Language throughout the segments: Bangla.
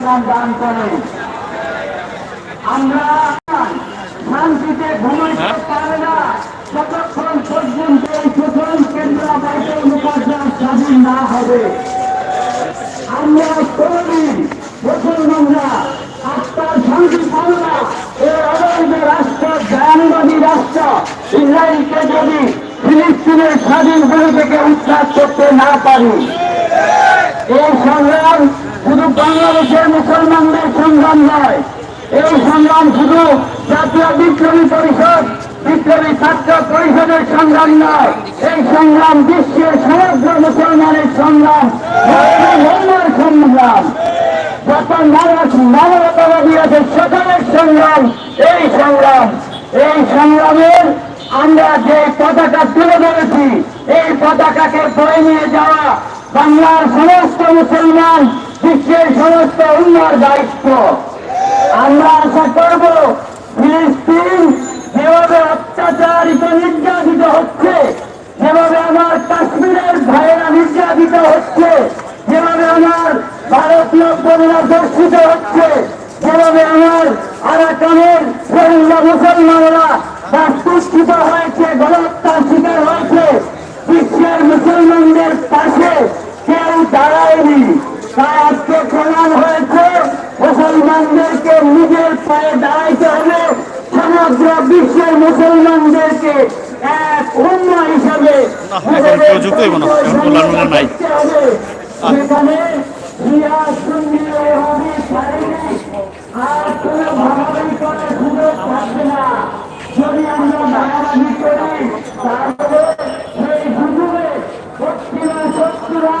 দান করেন। আমরা শান্তিতে ঘুমাইতে পারে না। যতক্ষণ পর্যন্ত এই প্রথম কেন্দ্র বাইতুল মুকাদ্দাস স্বাধীন না হবে। আমরা কোনদিন মুসলমানরা আত্মার শান্তি পাবো না। এই অবৈধ রাষ্ট্র জায়নবাদী রাষ্ট্র ইসরায়েলকে যদি ফিলিস্তিনের স্বাধীন ভূমি থেকে উদ্ধার করতে না পারি এই সংগ্রাম শুধু বাংলাদেশের মুসলমানদের সংগ্রাম নয় সংগ্রাম শুধু জাতীয় বিপ্লবী পরিষদ, বিপ্লবী ছাত্র পরিষদের সংগ্রাম নয়, এই সংগ্রাম বিশ্বের সমগ্র মুসলমানের সংগ্রাম সংগ্রাম। যত মানুষ মানবতাবাদী আছে সকলের সংগ্রাম, এই সংগ্রাম, এই সংগ্রামের আমরা যে পতাকা তুলে ধরেছি, এই পতাকাকে বয়ে নিয়ে যাওয়া বাংলার সমস্ত মুসলমান, বিশ্বের সমস্ত উন্নয়ন দায়িত্ব। আমরা আশা করব ফিলিস্তিন যেভাবে অত্যাচারিত নির্যাতিত হচ্ছে, যেভাবে আমার কাশ্মীরের ভাইয়েরা নির্যাতিত হচ্ছে, যেভাবে আমার ভারতীয় বোনেরা দর্শিত হচ্ছে, যেভাবে আমার আরাকানের রোহিঙ্গা মুসলমানরা বাস্তুচ্যুত হয়েছে, গণহত্যার শিকার হয়েছে, বিশ্বের মুসলমানদের পাশে কেউ দাঁড়ায়নি। তাই আজকে হয়েছে মুসলমানদেরকে নিজের পায়ে দাঁড়াইতে হবে সমগ্র বিশ্বের মুসলমানদেরকে এক অন্য হিসাবে। সেখানে শিয়া, সুন্নি, ওহাবি, সাইনি, আর কোনো ভাগাভাগি করার সুযোগ থাকবে না। যদি আমরা ভাগাভাগি করি তাহলে সেই সুযোগে পশ্চিমা শত্রুরা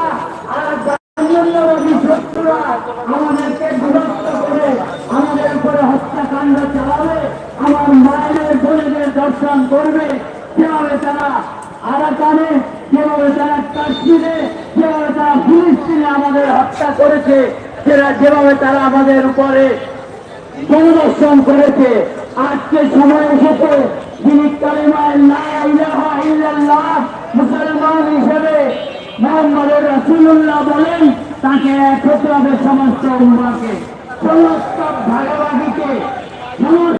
দর্শন করবে। কীভাবে তারা আরাকানে কীভাবে তারা কাশ্মীরে কীভাবে তারা ফিলিস্তিনে আমাদের হত্যা করেছে সেটা যেভাবে তারা আমাদের উপরে পরিদর্শন করেছে, আজকে সময় এসেছে যিনি মুসলমান হিসেবে মোহাম্মদের রাসূলুল্লাহ বলেন, তাকে এক হতে হবে সমস্ত উম্মাকে। সমস্ত ভাগাভাগিকে